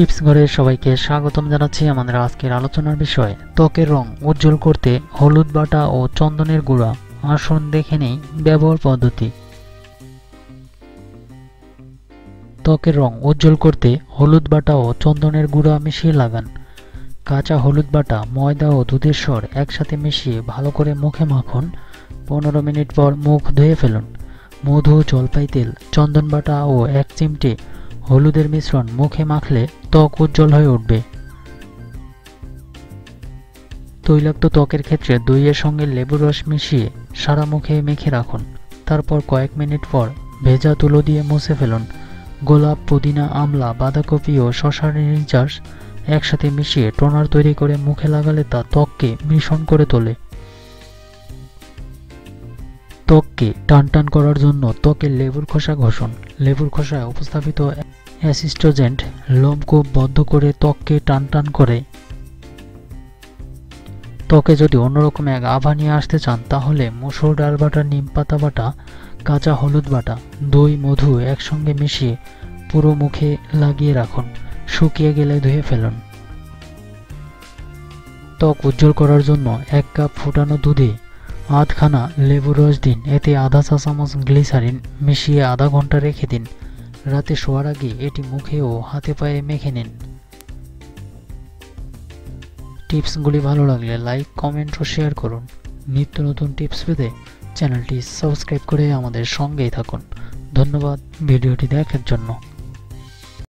Tips ঘরে সবাইকে স্বাগতম জানাচ্ছি আমাদের আজকের আলোচনার বিষয়, ত্বকের রং উজ্জ্বল করতে হলুদ বাটা ও চন্দনের গুঁড়া। আসুন দেখে নেই ব্যবহার পদ্ধতি। ত্বকের রং উজ্জ্বল করতে হলুদ বাটা ও চন্দনের গুঁড়া মিশিয়ে লাগান। কাঁচা হলুদ বাটা, ময়দা ও দুধের স্বর একসাথে মিশিয়ে ভালো করে মুখে মাখুন। পনেরো মিনিট পর মুখ ধুয়ে ফেলুন। মধু, জলপাই তেল, চন্দন বাটা ও এক চিমটে হলুদের মিশ্রণ মুখে মাখলে ত্বক উজ্জ্বল হয়ে উঠবে। তৈলাক্ত ত্বকের ক্ষেত্রে দইয়ের সঙ্গে লেবুর রস মিশিয়ে সারা মুখে মেখে রাখুন। তারপর কয়েক মিনিট পর ভেজা তুলো দিয়ে মুছে ফেলুন। গোলাপ, পুদিনা, আমলা, বাঁধাকপি ও শশার নির্যাস একসাথে মিশিয়ে টোনার তৈরি করে মুখে লাগালে তা ত্বককে মিশ্রণ করে তোলে। ত্বককে টান টান করার জন্য ত্বকে লেবুর খোসা ঘষুন। লেবুর খোসায় উপস্থাপিত অ্যাসিস্টোজেন্ট লোমকূপ বদ্ধ করে ত্বককে টান টান করে। ত্বকে যদি অন্যরকম এক আভা নিয়ে আসতে চান, তাহলে মুসুর ডাল বাটা, নিম পাতা বাটা, কাঁচা হলুদ বাটা, দই, মধু একসঙ্গে মিশিয়ে পুরো মুখে লাগিয়ে রাখুন। শুকিয়ে গেলে ধুয়ে ফেলুন। ত্বক উজ্জ্বল করার জন্য এক কাপ ফুটানো দুধে আধখানা লেবু রস দিন। এতে আধা চা চামচ গ্লিসারিন মিশিয়ে আধা ঘণ্টা রেখে দিন। রাতে শোয়ার আগে এটি মুখে ও হাতে পায়ে মেখে নিন। টিপসগুলি ভালো লাগলে লাইক, কমেন্ট ও শেয়ার করুন। নিত্য নতুন টিপস পেতে চ্যানেলটি সাবস্ক্রাইব করে আমাদের সঙ্গেই থাকুন। ধন্যবাদ ভিডিওটি দেখার জন্য।